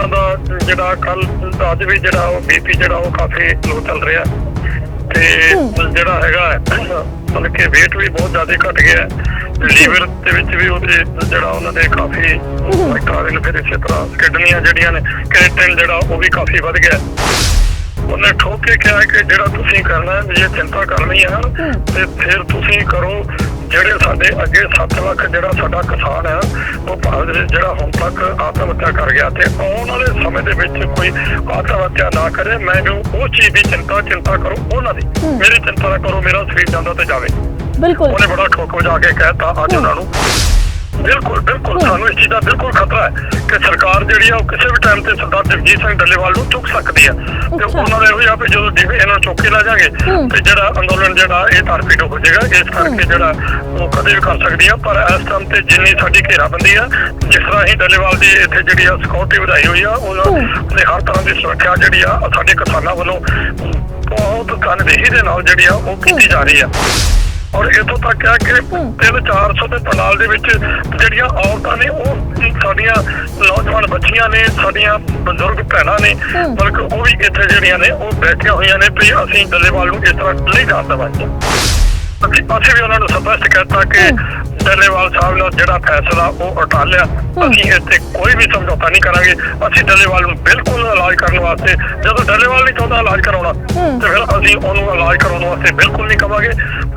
ਉਹਨਾਂ ਦਾ ਜਿਹੜਾ ਕੱਲ ਅੱਜ ਵੀ ਜਿਹੜਾ ਉਹ ਬੀਪੀ ਜਿਹੜਾ ਉਹ ਕਾਫੀ ਲੋ ਚੱਲ ਰਿਹਾ। ਤੇ ਜਿਹੜਾ ਹੈਗਾ, ਮਤਲਬ ਕਿ weight ਵੀ ਬਹੁਤ ਜ਼ਿਆਦਾ ਘਟ ਗਿਆ ਲੀਵਰ ਦੇ ਵਿੱਚ ਵੀ ਉਹਦੇ ਜਿਹੜਾ ਉਹਨਾਂ ਦੇ ਕਾਫੀ ਵਿਟਾਮਿਨ ਫਿਰ ਇਸੇ ਤਰ੍ਹਾਂ ਕਿਡਨੀਆਂ ਜਿਹੜੀਆਂ ਨੇ ਕ੍ਰੀਏਟਿਨ ਜਿਹੜਾ ਉਹ ਵੀ ਕਾਫੀ ਵੱਧ ਗਿਆ ਉਹਨੇ ਠੋਕ ਕੇ ਕਿਹਾ ਕਿ ਜਿਹੜਾ ਤੁਸੀਂ ਕਰਨਾ ਹੈ, ਵੀ ਚਿੰਤਾ ਕਰਨੀ ਹੈ ਤੇ ਫਿਰ ਤੁਸੀਂ ਕਰੋ। ਜਿਹੜੇ ਸਾਡੇ ਅੱਗੇ 7 ਲੱਖ ਜਿਹੜਾ ਸਾਡਾ ਕਿਸਾਨ ਹੈ ਉਹ ਭਾਰਤ ਦੇ ਜਿਹੜਾ ਹੁਣ ਤੱਕ ਆਤਮ ਹੱਤਿਆ ਕਰ ਗਿਆ ਤੇ ਆਉਣ ਵਾਲੇ ਸਮੇਂ ਦੇ ਵਿੱਚ ਕੋਈ ਆਤਮ ਹੱਤਿਆ ਨਾ ਕਰੇ ਮੈਨੂੰ ਉਹ ਚੀਜ਼ ਦੀ ਚਿੰਤਾ ਚਿੰਤਾ ਕਰੋ ਉਹਨਾਂ ਦੀ। ਮੇਰੀ ਚਿੰਤਾ ਨਾ ਕਰੋ ਮੇਰਾ ਸਰੀਰ ਜਾਂਦਾ ਤੇ ਜਾਵੇ। ਬਿਲਕੁਲ। ਉਹਨੇ ਬੜਾ ਠੋਕ ਵਜਾ ਕੇ ਕਹਿਤਾ ਅੱਜ ਉਹਨਾਂ ਨੂੰ ਬਿਲਕੁਲ ਬਿਲਕੁਲ ਸਾਨੂੰ ਇਸ ਚੀਜ਼ ਦਾ ਬਿਲਕੁਲ ਖਤਰਾ ਹੈ। ਕਿ ਸਰਕਾਰ ਜਿਹੜੀ ਆ ਉਹ ਕਿਸੇ ਵੀ ਟਾਈਮ ਤੇ ਸਰਦਾਰ ਜਗਜੀਤ ਸਿੰਘ ਡੱਲੇਵਾਲ ਨੂੰ ਚੁੱਕ ਸਕਦੀ ਆ ਤੇ। ਉਹਨਾਂ ਦਾ ਇਹੋ ਜਿਹਾ ਵੀ ਜਦੋਂ ਜਿਵੇਂ ਇਹਨਾਂ ਨੂੰ ਚੁੱਕ ਕੇ ਲੈ ਜਾਗੇ। ਤੇ ਜਿਹੜਾ ਅੰਦੋਲਨ ਜਿਹੜਾ ਇਹ ਤਾਰਪੀਡ ਹੋ ਜਾਏਗਾ ਇਸ ਕਰਕੇ ਜਿਹੜਾ ਉਹ ਕਦੇ ਵੀ ਕਰ ਸਕਦੀ ਆ ਪਰ ਇਸ ਟਾਈਮ ਤੇ ਜਿੰਨੀ ਸਾਡੀ ਘੇਰਾਬੰਦੀ ਆ ਜਿਸ ਤਰ੍ਹਾਂ ਹੀ ਡੱਲੇਵਾਲ ਦੀ ਇੱਥੇ ਜਿਹੜੀ ਆ ਸਿਕਿਉਰਿਟੀ ਵਧਾਈ ਹੋਈ ਆ। ਉਹਦੇ ਹਰ ਤਰ੍ਹਾਂ ਦੀ ਸੁਰੱਖਿਆ ਜਿਹੜੀ ਆ ਸਾਡੇ ਕਿਸਾਨਾਂ ਵੱਲੋਂ ਬਹੁਤ ਤਨਦੇਹੀ ਦੇ ਨਾਲ ਜਿਹੜੀ ਆ ਉਹ ਕੀਤੀ ਜਾ ਰਹੀ ਆ ਔਰ ਇਥੋਂ ਤੱਕ ਹੈ ਕਿ ਹੂੰ। 3-400 ਦੇ ਪੰਡਾਲ ਦੇ ਵਿੱਚ ਜਿਹੜੀਆਂ ਔਰਤਾਂ ਨੇ ਉਹ ਸਾਡੀਆਂ ਨੌਜਵਾਨ ਬੱਚੀਆਂ ਨੇ ਸਾਡੀਆਂ ਬਜ਼ੁਰਗ ਭੈਣਾਂ ਨੇ। ਬਲਕਿ ਉਹ ਵੀ ਇੱਥੇ ਜਿਹੜੀਆਂ ਨੇ ਉਹ ਬੈਠੀਆਂ ਹੋਈਆਂ ਨੇ ਵੀ ਅਸੀਂ ਡੱਲੇਵਾਲ ਨੂੰ ਇਸ ਤਰ੍ਹਾਂ ਨਹੀਂ ਜਾਣ ਦੇਵਾਂਗੇ ਅਸੀਂ ਅਸੀਂ ਵੀ ਉਹਨਾਂ ਨੂੰ ਸਪਸ਼ਟ ਕਹਿਤਾ ਕਿ ਡੱਲੇਵਾਲ ਸਾਹਿਬ ਨੇ ਜਿਹੜਾ ਫੈਸਲਾ ਉਹ ਉਠਾ ਲਿਆ ਅਸੀਂ ਇੱਥੇ ਕੋਈ ਵੀ ਸਮਝੌਤਾ ਨਹੀਂ ਕਰਾਂਗੇ ਅਸੀਂ ਡੱਲੇਵਾਲ ਨੂੰ ਬਿਲਕੁਲ ਇਲਾਜ ਕਰਨ ਵਾਸਤੇ ਜਦੋਂ ਡੱਲੇਵਾਲ ਨਹੀਂ ਚਾਹੁੰਦਾ ਇਲਾਜ ਕਰਾਉਣਾ। ਤੇ ਫਿਰ ਅਸੀਂ ਉਹਨੂੰ ਇਲਾਜ ਕਰਾਉਣ ਵਾਸਤੇ ਬਿਲਕੁਲ ਨਹੀਂ ਕਵਾਂਗੇ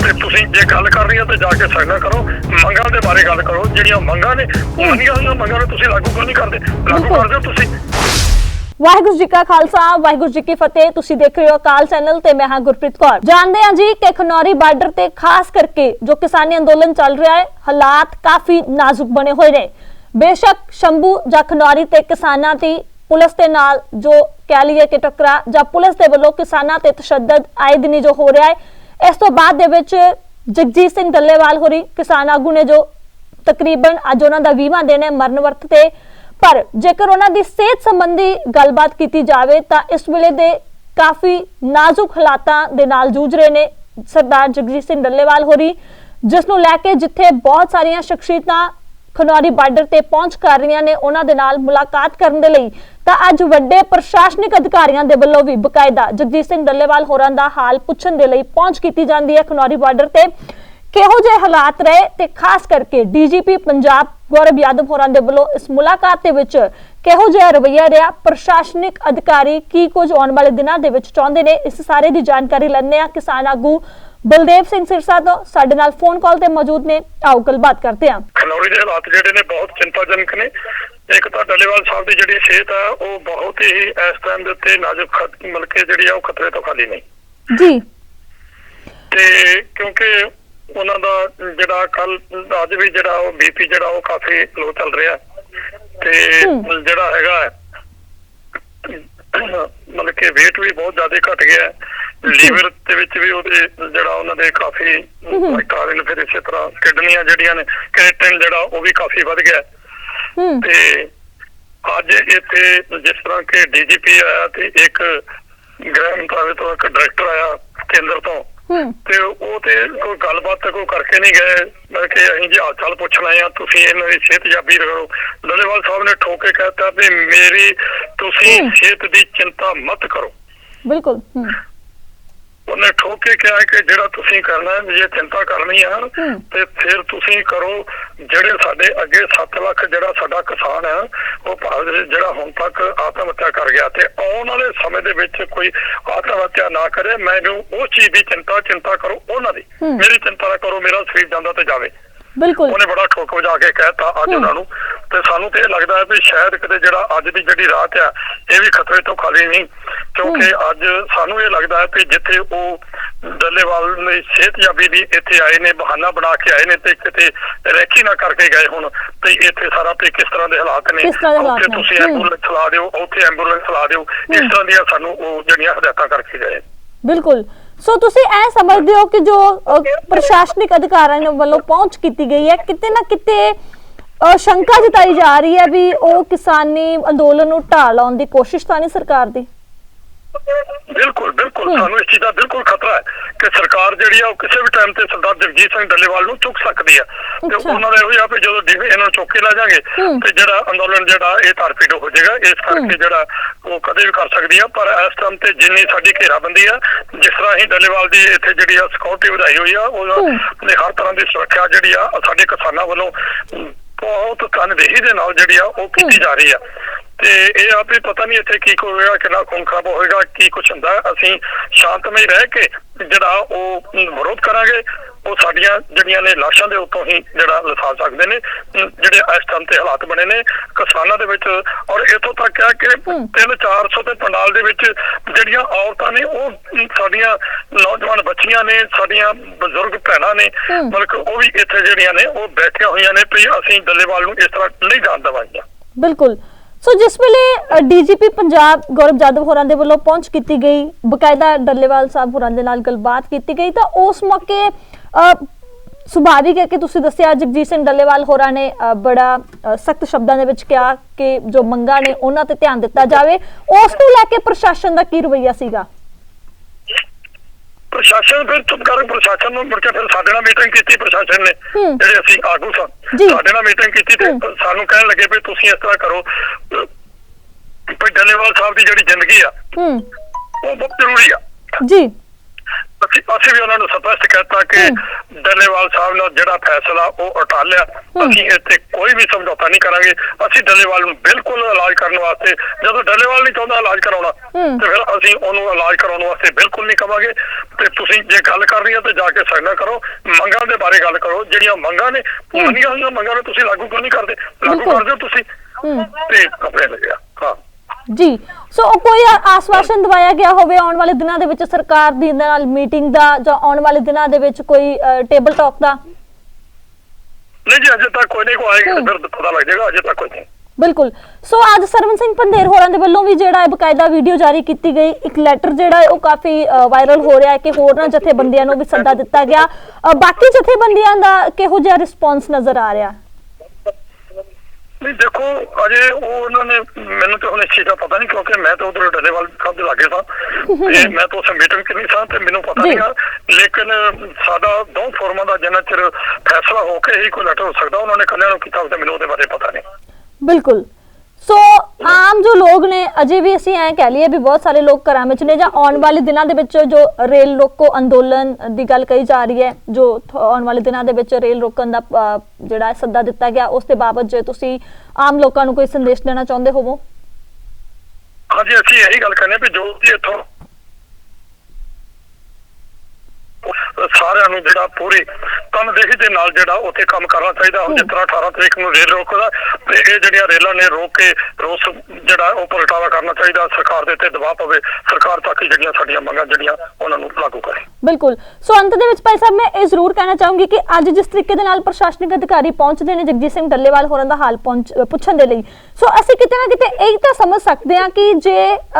ਤੇ ਤੁਸੀਂ ਜੇ ਗੱਲ ਕਰ ਰਹੀ ਹੋ ਤੇ ਜਾ ਕੇ ਸਾਡਾ ਕਰੋ ਮੰਗਾਂ ਦੇ ਬਾਰੇ ਗੱਲ ਕਰੋ ਜਿਹੜੀਆਂ ਮੰਗਾਂ ਨੇ ਉਹ ਹੋਈਆਂ ਮੰਗਾਂ ਨੂੰ ਤੁਸੀਂ ਲਾਗੂ ਕਿਉਂ ਨਹੀਂ ਕਰਦੇ? ਲਾਗੂ। ਕਰਦੇ ਤੁਸੀਂ। ਵਾਹਿਗੁਰੂ ਜੀ ਕਾ ਖਾਲਸਾ ਵਾਹਿਗੁਰੂ ਜੀ ਕੀ ਫਤਿਹ। ਤੁਸੀਂ ਦੇਖ ਰਹੇ ਹੋ ਅਕਾਲ ਚੈਨਲ ਤੇ ਮੈਂ ਹਾਂ ਗੁਰਪ੍ਰੀਤ ਕੌਰ। ਜਾਣਦੇ ਹਾਂ ਜੀ ਕਿ ਖਨੌਰੀ ਬਾਰਡਰ ਤੇ ਖਾਸ ਕਰਕੇ ਜੋ ਕਿਸਾਨੀ ਅੰਦੋਲਨ ਚੱਲ ਰਿਹਾ ਹੈ ਹਾਲਾਤ ਕਾਫੀ ਨਾਜ਼ੁਕ ਬਣੇ ਹੋਏ ਨੇ। ਬੇਸ਼ੱਕ ਸ਼ੰਭੂ ਜਾਂ ਖਨੌਰੀ ਤੇ ਕਿਸਾਨਾਂ ਦੀ ਪੁਲਿਸ ਦੇ ਨਾਲ ਜੋ ਕਹਿ ਲਈਏ ਕਿ ਟਕਰਾ ਜਾਂ ਪੁਲਿਸ ਦੇ ਵੱਲੋਂ ਕਿਸਾਨਾਂ ਤੇ ਤਸ਼ੱਦਦ ਆਏ ਦਿਨੀ ਜੋ ਹੋ ਰਿਹਾ ਹੈ ਇਸ ਤੋਂ ਬਾਅਦ ਦੇ ਵਿੱਚ ਜਗਜੀਤ ਸਿੰਘ ਡੱਲੇਵਾਲ ਹੋਰੀ ਕਿਸਾਨ ਆਗੂ ਨੇ ਜੋ ਤਕਰੀਬਨ ਅੱਜ ਉਹਨਾਂ ਦਾ 20ਵਾਂ ਦਿਨ ਹੈ ਮਰਨ ਵਰਤ ਤੇ। ਪਰ ਜੇਕਰ ਉਹਨਾਂ ਦੀ ਸਿਹਤ ਸੰਬੰਧੀ ਗੱਲਬਾਤ ਕੀਤੀ ਜਾਵੇ ਤਾਂ ਇਸ ਵੇਲੇ ਦੇ ਕਾਫੀ ਨਾਜ਼ੁਕ ਹਾਲਾਤਾਂ ਦੇ ਨਾਲ ਜੂਝ ਰਹੇ ਨੇ ਸਰਦਾਰ ਜਗਜੀਤ ਸਿੰਘ ਡੱਲੇਵਾਲ ਹੋਰੀ, ਜਿਸ ਨੂੰ ਲੈ ਕੇ ਜਿੱਥੇ ਬਹੁਤ ਸਾਰੀਆਂ ਸ਼ਖਸੀਅਤਾਂ ਖਨੌਰੀ ਬਾਰਡਰ ਤੇ ਪਹੁੰਚ ਕਰ ਰਹੀਆਂ ਨੇ, ਉਹਨਾਂ ਦੇ ਨਾਲ ਮੁਲਾਕਾਤ ਕਰਨ ਦੇ ਲਈ। ਤਾਂ ਅੱਜ ਵੱਡੇ ਪ੍ਰਸ਼ਾਸਨਿਕ ਅਧਿਕਾਰੀਆਂ ਦੇ ਵੱਲੋਂ ਵੀ ਬਕਾਇਦਾ ਜਗਜੀਤ ਸਿੰਘ ਡੱਲੇਵਾਲ ਹੋਰਾਂ ਦਾ ਹਾਲ ਪੁੱਛਣ ਦੇ ਲਈ ਪਹੁੰਚ ਕੀਤੀ ਜਾਂਦੀ ਹੈ ਖਨੌਰੀ ਬਾਰਡਰ ਤੇ। ਕਿਹੋ ਜਿਹੇ ਹਾਲਾਤ ਰਹੇ ਤੇ ਖਾਸ ਕਰਕੇ ਡੀਜੀਪੀ ਪੰਜਾਬ ਗੌਰਵ ਯਾਦਵ ਹੋਰਾਂ ਦੇ ਵੱਲੋਂ ਇਸ ਮੁਲਾਕਾਤ ਦੇ ਵਿੱਚ ਕਿਹੋ ਜਿਹਾ ਰਵੱਈਆ ਰਿਹਾ? ਪ੍ਰਸ਼ਾਸਨਿਕ ਅਧਿਕਾਰੀ ਕੀ ਕੁਝ ਆਉਣ ਵਾਲੇ ਦਿਨਾਂ ਦੇ ਵਿੱਚ ਚਾਹੁੰਦੇ ਨੇ? ਇਸ ਸਾਰੇ ਦੀ ਜਾਣਕਾਰੀ ਲੈਣੇ ਆ ਕਿਸਾਨ ਆਗੂ ਬਲਦੇਵ ਸਿੰਘ ਸਿਰਸਾ ਤੋਂ ਸਾਡੇ ਨਾਲ ਫੋਨ ਕਾਲ ਤੇ ਮੌਜੂਦ ਨੇ। ਆਓ ਗੱਲਬਾਤ ਕਰਦੇ ਹਾਂ। ਖਨੌਰੀ ਦੇ ਹਾਲਾਤ ਜਿਹੜੇ ਨੇ ਬਹੁਤ ਚਿੰਤਾਜਨਕ ਨੇ। ਇੱਕ ਤਾਂ ਡੱਲੇਵਾਲ ਸਾਹਿਬ ਦੀ ਜਿਹੜੀ ਸਿਹਤ ਆ ਉਹ ਬਹੁਤ ਹੀ ਇਸ ਟਾਈਮ ਦੇ ਉੱਤੇ ਨਾਜ਼ੁਕ ਖਤ- ਮਤਲਬ ਕਿ ਜਿਹੜੀ ਆ ਉਹ ਖਤਰੇ ਤੋਂ ਖਾਲੀ ਨਹੀਂ। ਜੀ। ਤੇ ਕਿਉਂਕਿ ਉਹਨਾਂ ਦਾ ਜਿਹੜਾ ਕੱਲ ਅੱਜ ਵੀ ਜਿਹੜਾ ਉਹ ਬੀਪੀ ਜਿਹੜਾ ਉਹ ਕਾਫੀ ਲੋ ਚੱਲ ਰਿਹਾ। ਤੇ। ਜਿਹੜਾ ਹੈਗਾ ਮਤਲਬ ਕਿ weight ਵੀ ਬਹੁਤ ਜ਼ਿਆਦਾ ਘਟ ਗਿਆ ਲੀਵਰ ਦੇ ਵਿੱਚ ਵੀ ਉਹਦੇ ਜਿਹੜਾ ਉਹਨਾਂ ਦੇ ਕਾਫੀ ਵਿਟਾਮਿਨ ਫਿਰ ਇਸੇ ਤਰ੍ਹਾਂ ਕਿਡਨੀਆਂ ਜਿਹੜੀਆਂ ਨੇ ਕ੍ਰੀਏਟਿਨ ਜਿਹੜਾ ਉਹ ਵੀ ਕਾਫੀ ਵੱਧ ਗਿਆ। ਤੇ ਅੱਜ ਇੱਥੇ ਜਿਸ ਤਰ੍ਹਾਂ ਕਿ ਡੀਜੀਪੀ ਆਇਆ ਤੇ ਇੱਕ ਗ੍ਰਹਿ ਮੰਤਰਾਲੇ ਤੋਂ ਇੱਕ ਡਾਇਰੈਕਟਰ ਆਇਆ ਕੇਂਦਰ ਤੋਂ ਤੇ ਉਹ ਤੇ ਕੋਈ ਗੱਲਬਾਤ ਤਾਂ ਕੋਈ ਕਰਕੇ ਨਹੀਂ ਗਏ। ਮੈਂ ਕਿ ਅਸੀਂ ਜੀ ਹਾਲ ਚਾਲ ਪੁੱਛਣ ਆਏ ਆ ਤੁਸੀਂ ਇਹਨਾਂ ਦੀ ਸਿਹਤ ਜਾਬੀ ਰੱਖੋ ਲਲੇਵਾਲ ਸਾਹਿਬ ਨੇ ਠੋਕ ਕਹਿਤਾ ਵੀ ਮੇਰੀ ਤੁਸੀਂ। ਸਿਹਤ ਦੀ ਚਿੰਤਾ ਮਤ ਕਰੋ। ਬਿਲਕੁਲ ਉਹਨੇ ਠੋਕ ਕੇ ਕਿਹਾ ਕਿ ਜਿਹੜਾ ਤੁਸੀਂ ਕਰਨਾ ਹੈ ਇਹ ਚਿੰਤਾ ਕਰਨੀ ਆ। ਤੇ ਫਿਰ ਤੁਸੀਂ ਕਰੋ ਜਿਹੜੇ ਸਾਡੇ ਅੱਗੇ 7 ਲੱਖ ਜਿਹੜਾ ਸਾਡਾ ਕਿਸਾਨ ਹੈ ਉਹ ਭਾਰਤ ਜਿਹੜਾ ਹੁਣ ਤੱਕ ਆਤਮ ਹੱਤਿਆ ਕਰ ਗਿਆ ਤੇ ਆਉਣ ਵਾਲੇ ਸਮੇਂ ਦੇ ਵਿੱਚ ਕੋਈ ਆਤਮ ਹੱਤਿਆ ਨਾ ਕਰੇ ਮੈਨੂੰ ਉਹ ਚੀਜ਼ ਦੀ ਚਿੰਤਾ ਚਿੰਤਾ ਕਰੋ ਉਹਨਾਂ ਦੀ। ਮੇਰੀ ਚਿੰਤਾ ਨਾ ਕਰੋ ਮੇਰਾ ਸਰੀਰ ਜਾਂਦਾ ਤੇ ਜਾਵੇ ਬਿਲਕੁਲ। ਉਹਨੇ ਬੜਾ ਠੋਕ ਵਜਾ ਕੇ ਕਹਿਤਾ ਅੱਜ। ਉਹਨਾਂ ਨੂੰ। ਤੇ ਸਾਨੂੰ ਤੇ ਇਹ ਲੱਗਦਾ ਹੈ ਵੀ ਸ਼ਾਇਦ ਕਿਤੇ ਜਿਹੜਾ ਅੱਜ ਦੀ ਜਿਹੜੀ ਰਾਤ ਆ ਇਹ ਵੀ ਖਤਰੇ ਤੋਂ ਖਾਲੀ ਨਹੀਂ। ਕਿਉਂਕਿ ਅੱਜ ਸਾਨੂੰ ਇਹ ਲੱਗਦਾ ਹੈ ਕਿ ਜਿੱਥੇ ਉਹ ਡੱਲੇਵਾਲ ਨੇ ਸਿਹਤ ਜਾਬੀ ਦੀ ਇੱਥੇ ਆਏ ਨੇ ਬਹਾਨਾ ਬਣਾ ਕੇ ਆਏ ਨੇ ਤੇ ਕਿਤੇ ਰੈਕੀ ਨਾ ਕਰਕੇ ਗਏ ਹੁਣ ਤੇ ਇੱਥੇ ਸਾਰਾ ਤੇ ਕਿਸ ਤਰ੍ਹਾਂ ਦੇ ਹਾਲਾਤ ਨੇ ਉੱਥੇ? ਤੁਸੀਂ। ਐਂਬੂਲੈਂਸ ਲਾ ਦਿਓ ਉੱਥੇ ਐਂਬੂਲੈਂਸ ਲਾ ਦਿਓ ਇਸ ਤਰ੍ਹਾਂ ਦੀਆਂ ਸਾਨੂੰ ਉਹ ਜਿਹੜੀਆਂ ਹਦਾਇਤਾਂ ਕਰਕੇ ਗਏ। ਬਿਲਕੁਲ। ਸੋ ਤੁਸੀਂ ਇਹ ਸਮਝਦੇ ਹੋ ਕਿ ਜੋ ਅ, ਪ੍ਰਸ਼ਾਸਨਿਕ ਅਧਿਕਾਰਾਂ ਦੇ ਵੱਲੋਂ ਪਹੁੰਚ ਕੀਤੀ ਗਈ ਹੈ ਕਿਤੇ ਨਾ ਕਿਤੇ ਅ, ਸ਼ੰਕਾ ਜਤਾਈ ਜਾ ਰਹੀ ਹੈ ਵੀ ਉਹ ਕਿਸਾਨੀ ਅੰਦੋਲਨ ਨੂੰ ਢਾਹ ਲਾਉਣ ਦੀ ਕੋਸ਼ਿਸ਼ ਤਾਂ ਨਹੀਂ ਸਰਕਾਰ ਦੀ? ਬਿਲਕੁਲ ਬਿਲਕੁਲ। ਸਾਨੂੰ ਇਸ ਚੀਜ਼ ਦਾ ਬਿਲਕੁਲ ਖਤਰਾ ਹੈ ਕਿ ਸਰਕਾਰ ਜਿਹੜੀ ਆ ਉਹ ਕਿਸੇ ਵੀ ਟਾਈਮ ਤੇ ਸਰਦਾਰ ਜਗਜੀਤ ਸਿੰਘ ਡੱਲੇਵਾਲ ਨੂੰ ਚੁੱਕ ਸਕਦੀ ਆ ਤੇ। ਉਹਨਾਂ ਦਾ ਇਹੋ ਜਿਹਾ ਵੀ ਜਦੋਂ ਡਿਵੇ ਇਹਨਾਂ ਨੂੰ ਚੁੱਕ ਕੇ ਲੈ ਜਾਾਂਗੇ। ਤੇ ਜਿਹੜਾ ਅੰਦੋਲਨ ਜਿਹੜਾ ਇਹ ਤਾਰਪੀਡੋ ਹੋ ਜਾਏਗਾ ਇਸ ਕਰਕੇ। ਜਿਹੜਾ ਉਹ ਕਦੇ ਵੀ ਕਰ ਸਕਦੀ ਆ ਪਰ ਇਸ ਟਾਈਮ ਤੇ ਜਿੰਨੀ ਸਾਡੀ ਘੇਰਾਬੰਦੀ ਆ ਜਿਸ ਤਰ੍ਹਾਂ ਹੀ ਡੱਲੇਵਾਲ ਦੀ ਇੱਥੇ ਜਿਹੜੀ ਆ ਸਿਕਿਉਰਿਟੀ ਵਧਾਈ ਹੋਈ ਆ ਉਹ ਹਰ ਤਰ੍ਹਾਂ ਦੀ ਸੁਰੱਖਿਆ ਜਿਹੜੀ ਆ ਸਾਡੇ ਕਿਸਾਨਾਂ ਵੱਲੋਂ ਬਹੁਤ ਤਨਦੇਹੀ ਦੇ ਨਾਲ ਜਿਹੜੀ ਆ ਉਹ ਕੀਤੀ ਜਾ ਰਹੀ ਆ ਤੇ ਇਹ ਆ ਵੀ ਪਤਾ ਨਹੀਂ ਇੱਥੇ ਕੀ ਹੋਏਗਾ ਕਿੰਨਾ ਖੂਨ ਖਰਾਬ ਹੋਏਗਾ ਕੀ ਕੁਝ ਹੁੰਦਾ। ਅਸੀਂ ਸ਼ਾਂਤਮਈ ਰਹਿ ਕੇ ਜਿਹੜਾ ਉਹ ਵਿਰੋਧ ਕਰਾਂਗੇ ਉਹ ਸਾਡੀਆਂ ਜਿਹੜੀਆਂ ਨੇ ਲਾਸ਼ਾਂ ਦੇ ਉੱਤੋਂ ਹੀ ਜਿਹੜਾ ਲਸਾ ਸਕਦੇ ਨੇ ਜਿਹੜੇ ਇਸ ਟਾਈਮ ਤੇ ਹਾਲਾਤ ਬਣੇ ਨੇ ਕਿਸਾਨਾਂ ਦੇ ਵਿੱਚ ਔਰ ਇੱਥੋਂ ਤੱਕ ਆ ਕਿ ਹੂੰ। 3-400 ਦੇ ਪੰਡਾਲ ਦੇ ਵਿੱਚ ਜਿਹੜੀਆਂ ਔਰਤਾਂ ਨੇ ਉਹ ਸਾਡੀਆਂ ਨੌਜਵਾਨ ਬੱਚੀਆਂ ਨੇ ਸਾਡੀਆਂ ਬਜ਼ੁਰਗ ਭੈਣਾਂ ਨੇ। ਮਤਲਬ ਉਹ ਵੀ ਇੱਥੇ ਜਿਹੜੀਆਂ ਨੇ ਉਹ ਬੈਠੀਆਂ ਹੋਈਆਂ ਨੇ ਵੀ ਅਸੀਂ ਡੱਲੇਵਾਲ ਨੂੰ ਇਸ ਤਰ੍ਹਾਂ ਨਹੀਂ ਜਾਣ ਦੇਵਾਂਗੇ ਬਿਲਕੁਲ ਸੋ ਜਿਸ ਵੇਲੇ ਡੀਜੀਪੀ ਪੰਜਾਬ ਗੌਰਵ ਜਾਦਵ ਹੋਰਾਂ ਦੇ ਵੱਲੋਂ ਪਹੁੰਚ ਕੀਤੀ ਗਈ ਬਕਾਇਦਾ ਡੱਲੇਵਾਲ ਸਾਹਿਬ ਹੋਰਾਂ ਦੇ ਨਾਲ ਗੱਲਬਾਤ ਕੀਤੀ ਗਈ ਤਾਂ ਉਸ ਮੌਕੇ ਸੁਭਾਵਿਕ ਹੈ ਕਿ ਤੁਸੀਂ ਦੱਸਿਆ ਜਗਜੀਤ ਸਿੰਘ ਡੱਲੇਵਾਲ ਹੋਰਾਂ ਨੇ ਬੜਾ ਸਖਤ ਸ਼ਬਦਾਂ ਦੇ ਵਿੱਚ ਕਿਹਾ ਕਿ ਜੋ ਮੰਗਾਂ ਨੇ ਉਹਨਾਂ ਤੇ ਧਿਆਨ ਦਿੱਤਾ ਜਾਵੇ। ਉਸ ਨੂੰ ਲੈ ਕੇ ਪ੍ਰਸ਼ਾਸਨ ਦਾ ਕੀ ਰਵੱਈਆ ਸੀਗਾ? ਪ੍ਰਸ਼ਾਸਨ ਫਿਰ ਚੁੱਪ ਕਰ ਪ੍ਰਸ਼ਾਸਨ ਨੂੰ ਮੁੜ ਕੇ ਫਿਰ ਸਾਡੇ ਨਾਲ ਮੀਟਿੰਗ ਕੀਤੀ ਪ੍ਰਸ਼ਾਸਨ ਨੇ। ਜਿਹੜੇ ਅਸੀਂ ਆਗੂ ਜੀ। ਸਾਡੇ ਨਾਲ ਮੀਟਿੰਗ ਕੀਤੀ ਤੇ। ਸਾਨੂੰ ਕਹਿਣ ਲੱਗੇ ਵੀ ਤੁਸੀਂ ਇਸ ਤਰ੍ਹਾਂ ਕਰੋ ਅਹ, ਵੀ ਡੱਲੇਵਾਲ ਸਾਹਿਬ ਦੀ ਜਿਹੜੀ ਜ਼ਿੰਦਗੀ ਆ ਹੂੰ ਉਹ ਬਹੁਤ ਜ਼ਰੂਰੀ ਆ ਜੀ ਅਸੀਂ ਅਸੀਂ ਵੀ ਉਹਨਾਂ ਨੂੰ ਸਪਸ਼ਟ ਕਹਿਤਾ ਕਿ ਡੱਲੇਵਾਲ ਸਾਹਿਬ ਨੇ ਜਿਹੜਾ ਫੈਸਲਾ ਉਹ ਉਠਾ ਲਿਆ ਹੂੰ। ਅਸੀਂ ਇੱਥੇ ਕੋਈ ਵੀ ਸਮਝੌਤਾ ਨਹੀਂ ਕਰਾਂਗੇ। ਅਸੀਂ ਡੱਲੇਵਾਲ ਨੂੰ ਬਿਲਕੁਲ ਇਲਾਜ ਕਰਨ ਵਾਸਤੇ ਜਦੋਂ ਡੱਲੇਵਾਲ ਨਹੀਂ ਚਾਹੁੰਦਾ ਇਲਾਜ ਕਰਾਉਣਾ। ਤੇ ਫਿਰ ਅਸੀਂ ਉਹਨੂੰ ਇਲਾਜ ਕਰਾਉਣ ਵਾਸਤੇ ਬਿਲਕੁਲ ਨਹੀਂ ਕਵਾਂਗੇ। ਤੇ ਤੁਸੀਂ ਜੇ ਗੱਲ ਕਰਨੀ ਹੈ ਤੇ ਜਾ ਕੇ ਸਾਡੇ ਨਾਲ ਕਰੋ। ਮੰਗਾਂ ਦੇ ਬਾਰੇ ਗੱਲ ਕਰੋ। ਜਿਹੜੀਆਂ ਮੰਗਾਂ ਨੇ ਮੰਨੀਆਂ ਹੋਈਆਂ ਮੰਗਾਂ ਨੂੰ ਤੁਸੀਂ ਲਾਗੂ ਕਿਉਂ ਨਹੀਂ ਕਰਦੇ? ਲਾਗੂ ਬਿਲਕੁਲ। ਕਰ ਦਿਓ ਤੁਸੀਂ? ਤੇ ਕੱਪੜੇ ਲੱਗਿਆ ਹਾਂ। ਜੀ ਸੋ ਉਹ ਕੋਈ ਆਸਵਾਸ਼ਨ ਦਵਾਇਆ ਗਿਆ ਹੋਵੇ ਆਉਣ ਵਾਲੇ ਦਿਨਾਂ ਦੇ ਵਿੱਚ ਸਰਕਾਰ ਦੀ ਨਾਲ ਮੀਟਿੰਗ ਦਾ ਜਾਂ ਆਉਣ ਵਾਲੇ ਦਿਨਾਂ ਦੇ ਵਿੱਚ ਕੋਈ ਟੇਬਲ ਟਾਕ ਦਾ? ਨਹੀਂ ਜੀ ਅਜੇ ਤੱਕ ਕੋਈ ਨਹੀਂ ਕੋਈ ਆਏਗਾ ਫਿਰ ਪਤਾ ਲੱਗ ਜਾਏਗਾ ਅਜੇ ਤੱਕ ਕੋਈ ਨਹੀਂ। ਬਿਲਕੁਲ। ਸੋ ਅੱਜ ਸਰਵਨ ਸਿੰਘ ਪੰਧੇਰ ਹੋਰਾਂ ਦੇ ਵੱਲੋਂ ਵੀ ਜਿਹੜਾ ਹੈ ਬਕਾਇਦਾ ਵੀਡੀਓ ਜਾਰੀ ਕੀਤੀ ਗਈ। ਇੱਕ ਲੈਟਰ ਜਿਹੜਾ ਹੈ ਉਹ ਕਾਫੀ ਵਾਇਰਲ ਹੋ ਰਿਹਾ ਹੈ ਕਿ ਹੋਰਨਾਂ ਜਥੇਬੰਦੀਆਂ ਨੂੰ ਵੀ ਸੱਦਾ ਦਿੱਤਾ ਗਿਆ। ਬਾਕੀ ਜਥੇਬੰਦੀਆਂ ਦਾ ਕਿਹੋ ਜਿਹਾ ਰਿਸਪੌਂਸ ਨਜ਼ਰ ਆ ਰਿਹਾ? ਨਹੀਂ ਦੇਖੋ ਅਜੇ ਉਹ ਉਹਨਾਂ ਨੇ ਮੈਨੂੰ ਤੇ ਹੁਣ ਇਸ ਚੀਜ਼ ਦਾ ਪਤਾ ਨਹੀਂ ਕਿਉਂਕਿ ਮੈਂ ਤਾਂ ਉਧਰ ਡੱਲੇਵਾਲ ਸਾਹਿਬ ਦੇ ਲਾਗੇ ਸਾਂ। ਤੇ ਮੈਂ ਤਾਂ ਉਸ ਮੀਟਿੰਗ 'ਚ ਨਹੀਂ ਸਾਂ ਤੇ ਮੈਨੂੰ ਪਤਾ। ਨਹੀਂ ਆ ਲੇਕਿਨ ਸਾਡਾ ਦੋ ਫੋਰਮਾਂ ਦਾ ਜਿੰਨਾ ਚਿਰ ਫੈਸਲਾ ਹੋ ਕੇ ਹੀ ਕੋਈ ਲੈਟਰ ਹੋ ਸਕਦਾ ਉਹਨਾਂ ਨੇ ਕੱਲਿਆਂ ਨੂੰ ਕੀਤਾ ਤੇ ਮੈਨੂੰ ਉਹਦੇ ਬਾਰੇ ਪਤਾ ਨਹੀਂ। ਬਿਲਕੁਲ। ਸੋ ਆਮ ਜੋ ਲੋਕ ਨੇ, ਅਜੇ ਵੀ ਅਸੀਂ ਐਂ ਕਹਿ ਲਈਏ ਵੀ ਬਹੁਤ ਸਾਰੇ ਲੋਕ ਘਰਾਂ ਵਿੱਚ ਨੇ ਜਾਂ ਆਉਣ ਵਾਲੇ ਦਿਨਾਂ ਦੇ ਵਿੱਚ ਜੋ ਰੇਲ ਰੋਕੋ ਅੰਦੋਲਨ ਦੀ ਗੱਲ ਕਹੀ ਜਾ ਰਹੀ ਹੈ, ਜੋ ਆਉਣ ਵਾਲੇ ਦਿਨਾਂ ਦੇ ਵਿੱਚ ਰੇਲ ਰੋਕਣ ਦਾ ਜਿਹੜਾ ਸੱਦਾ ਦਿੱਤਾ ਗਿਆ, ਉਸ ਦੇ ਬਾਬਤ ਜੇ ਤੁਸੀਂ ਆਮ ਲੋਕਾਂ ਨੂੰ ਕੋਈ ਸੰਦੇਸ਼ ਦੇਣਾ ਚਾਹੁੰਦੇ ਹੋਵੋ। ਹਾਂਜੀ, ਅਸੀਂ ਇਹੀ ਗੱਲ ਕਰਨੇ ਵੀ ਜੋ ਵੀ ਇੱਥੋਂ ਸਾਰਿਆਂ ਨੂੰ ਜਿਹੜਾ ਪੂਰੀ ਤਨਦੇਹੀ ਦੇ ਨਾਲ ਜਿਹੜਾ ਉੱਥੇ ਕੰਮ ਕਰਨਾ ਚਾਹੀਦਾ ਹੁਣ ਜਿਸ ਤਰ੍ਹਾਂ 18 ਤਰੀਕ ਨੂੰ ਰੇਲ ਰੋਕਦਾ, ਤੇ ਇਹ ਜਿਹੜੀਆਂ ਰੇਲਾਂ ਨੇ ਰੋਕ ਕੇ ਰੋਸ ਜਿਹੜਾ ਉਹ ਪਲਟਾਵਾ ਕਰਨਾ ਚਾਹੀਦਾ, ਸਰਕਾਰ ਦੇ ਉੱਤੇ ਦਬਾਅ ਪਵੇ, ਸਰਕਾਰ ਤੱਕ ਜਿਹੜੀਆਂ ਸਾਡੀਆਂ ਮੰਗਾਂ ਜਿਹੜੀਆਂ ਉਹਨਾਂ ਨੂੰ ਲਾਗੂ ਕਰੇ। ਬਿਲਕੁਲ। ਸੋ ਅੰਤ ਦੇ ਵਿੱਚ ਭਾਈ ਸਾਹਿਬ, ਮੈਂ ਇਹ ਜ਼ਰੂਰ ਕਹਿਣਾ ਚਾਹੂੰਗੀ ਕਿ ਅੱਜ ਜਿਸ ਤਰੀਕੇ ਦੇ ਨਾਲ ਪ੍ਰਸ਼ਾਸਨਿਕ ਅਧਿਕਾਰੀ ਪਹੁੰਚਦੇ ਨੇ, ਜਗਜੀਤ ਸਿੰਘ ਡੱਲੇਵਾਲ ਹੋਰਾਂ ਦਾ ਹਾਲ ਪਹੁੰਚ ਪੁੱਛਣ ਦੇ ਲਈ। ਸੋ ਅਸੀਂ ਕਿਤੇ ਨਾ ਕਿਤੇ ਇਹ ਤਾਂ ਸਮਝ ਸਕਦੇ ਹਾਂ ਕਿ ਜੇ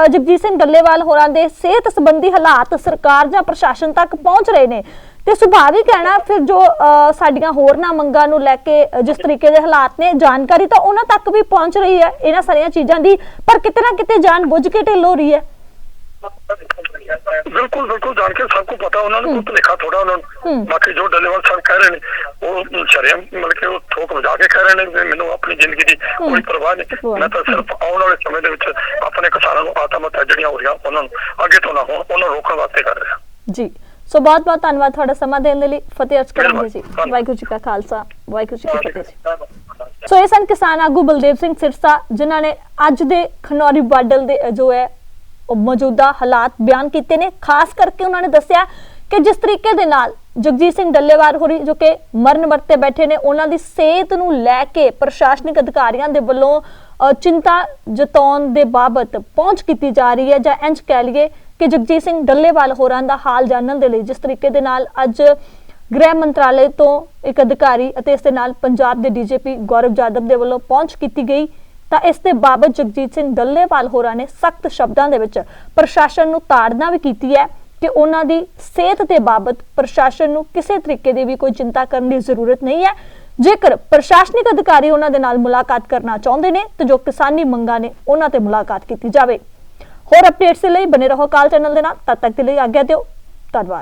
ਜਗਜੀਤ ਸਿੰਘ ਡੱਲੇਵਾਲ ਹੋਰਾਂ ਦੇ ਸਿਹਤ ਸੰਬੰਧੀ ਹਾਲਾਤ ਸਰਕਾਰ ਜਾਂ ਪ੍ਰਸ਼ਾਸਨ ਤੱਕ ਪਹੁੰਚ ਰਹੇ ਨੇ ਤੇ ਸੁਭਾਵਿਕ ਹੈ ਨਾ ਫਿਰ ਜੋ ਸਾਡੀਆਂ ਹੋਰਨਾਂ ਮੰਗਾਂ ਨੂੰ ਲੈ ਕੇ ਜਿਸ ਤਰੀਕੇ ਦੇ ਹਾਲਾਤ ਨੇ ਜਾਣਕਾਰੀ ਤਾਂ ਉਹਨਾਂ ਤੱਕ ਵੀ ਪਹੁੰਚ ਰਹੀ ਹੈ ਇਹਨਾਂ ਸਾਰੀਆਂ ਚੀਜ਼ਾਂ ਦੀ ਪਰ ਕਿਤੇ ਨਾ ਕਿਤੇ ਜਾਣ ਬੁੱਝ ਕੇ ਢਿੱਲ ਹੋ ਰਹੀ ਹੈ। ਬਿਲਕੁਲ ਬਿਲਕੁਲ ਜਾਣ ਕੇ ਸਭ ਨੂੰ ਪਤਾ ਉਹਨਾਂ ਨੂੰ ਕੋਈ ਭੁਲੇਖਾ ਥੋੜਾ ਉਹਨਾਂ। ਨੂੰ। ਬਾਕੀ ਜੋ ਡੱਲੇਵਾਲ ਸਾਹਿਬ ਕਹਿ ਰਹੇ ਨੇ ਉਹ ਸ਼ਰਿਆਮ ਮਤਲਬ ਕਿ ਉਹ ਥੋਕ ਵਜਾ ਕੇ ਕਹਿ ਰਹੇ ਨੇ ਮੈਨੂੰ ਆਪਣੀ ਜ਼ਿੰਦਗੀ ਦੀ ਕੋਈ ਪਰਵਾਹ ਨਹੀਂ। ਮੈਂ ਤਾਂ ਸਿਰਫ ਆਉਣ ਵਾਲੇ ਸਮੇਂ ਦੇ ਵਿੱਚ ਆਪਣੇ ਕਿਸਾਨਾਂ ਨੂੰ ਆਤਮ ਹੱਤਿਆ ਜਿਹੜੀਆਂ ਹੋ ਰਹੀਆਂ ਉਹਨਾਂ ਨੂੰ ਅੱਗੇ ਤੋਂ ਨਾ ਹੋਣ ਉਹਨਾਂ ਨੂੰ ਰੋਕਣ ਵਾਸਤੇ ਕਰ ਰਿਹਾ। ਜੀ। ਸੋ ਬਹੁਤ ਬਹੁਤ ਧੰਨਵਾਦ ਤੁਹਾਡਾ ਸਮਾਂ ਦੇਣ ਦੇ ਲਈ। ਫਤਿਹ ਅਰਜ਼ ਕਰਾਂਗੇ ਜੀ। ਵਾਹਿਗੁਰੂ ਜੀ ਕਾ ਖਾਲਸਾ ਵਾਹਿਗੁਰੂ ਜੀ ਕੀ ਫਤਿਹ ਜੀ। ਸੋ ਇਹ ਸਨ ਕਿਸਾਨ ਆਗੂ ਬਲਦੇਵ ਸਿੰਘ ਸਿਰਸਾ ਜਿਨ੍ਹਾਂ ਨੇ ਅੱਜ ਦੇ ਖਨੌਰੀ ਬਾਡਲ ਦੇ ਜੋ ਹੈ ਉਹ ਮੌਜੂਦਾ ਹਾਲਾਤ ਬਿਆਨ ਕੀਤੇ ਨੇ। ਖਾਸ ਕਰਕੇ ਉਹਨਾਂ ਨੇ ਦੱਸਿਆ ਕਿ ਜਿਸ ਤਰੀਕੇ ਦੇ ਨਾਲ ਜਗਜੀਤ ਸਿੰਘ ਡੱਲੇਵਾਲ ਹੋਰੀ ਜੋ ਕਿ ਮਰਨ ਵਰਤੇ ਬੈਠੇ ਨੇ ਉਹਨਾਂ ਦੀ ਸਿਹਤ ਨੂੰ ਲੈ ਕੇ ਪ੍ਰਸ਼ਾਸਨਿਕ ਅਧਿਕਾਰੀਆਂ ਦੇ ਵੱਲੋਂ ਚਿੰਤਾ ਜਤਾਉਣ ਦੇ ਬਾਬਤ ਪਹੁੰਚ ਕੀਤੀ ਜਾ ਰਹੀ ਹੈ ਜਾਂ ਇੰਜ ਕਹਿ ਲਈਏ ਕਿ ਜਗਜੀਤ ਸਿੰਘ ਡੱਲੇਵਾਲ ਹੋਰਾਂ ਦਾ ਹਾਲ ਜਾਣਨ ਦੇ ਲਈ ਜਿਸ ਤਰੀਕੇ ਦੇ ਨਾਲ ਅੱਜ ਗ੍ਰਹਿ ਮੰਤਰਾਲੇ ਤੋਂ ਇੱਕ ਅਧਿਕਾਰੀ ਅਤੇ ਇਸ ਦੇ ਨਾਲ ਪੰਜਾਬ ਦੇ ਡੀਜੀਪੀ ਗੌਰਵ ਜਾਦਵ ਦੇ ਵੱਲੋਂ ਪਹੁੰਚ ਕੀਤੀ ਗਈ, ਤਾਂ ਇਸ ਦੇ ਬਾਬਤ ਜਗਜੀਤ ਸਿੰਘ ਡੱਲੇਵਾਲ ਹੋਰਾਂ ਨੇ ਸਖਤ ਸ਼ਬਦਾਂ ਦੇ ਵਿੱਚ ਪ੍ਰਸ਼ਾਸਨ ਨੂੰ ਤਾੜਨਾ ਵੀ ਕੀਤੀ ਹੈ ਕਿ ਉਹਨਾਂ ਦੀ ਸਿਹਤ ਦੇ ਬਾਬਤ ਪ੍ਰਸ਼ਾਸਨ ਨੂੰ ਕਿਸੇ ਤਰੀਕੇ ਦੀ ਵੀ ਕੋਈ ਚਿੰਤਾ ਕਰਨ ਦੀ ਜ਼ਰੂਰਤ ਨਹੀਂ ਹੈ। ਜੇਕਰ ਪ੍ਰਸ਼ਾਸਨਿਕ ਅਧਿਕਾਰੀ ਉਹਨਾਂ ਦੇ ਨਾਲ ਮੁਲਾਕਾਤ ਕਰਨਾ ਚਾਹੁੰਦੇ ਨੇ, ਤਾਂ ਜੋ ਕਿਸਾਨੀ ਮੰਗਾਂ ਨੇ ਉਹਨਾਂ ਤੇ ਮੁਲਾਕਾਤ ਕੀਤੀ ਜਾਵੇ। ਹੋਰ ਅਪਡੇਟਸ ਦੇ ਲਈ ਬਨੇ ਰਹੋ ਕਾਲ ਚੈਨਲ ਦੇ ਨਾਲ। ਤਦ ਤੱਕ ਦੇ ਲਈ ਆਗਿਆ ਦਿਓ। ਧੰਨਵਾਦ।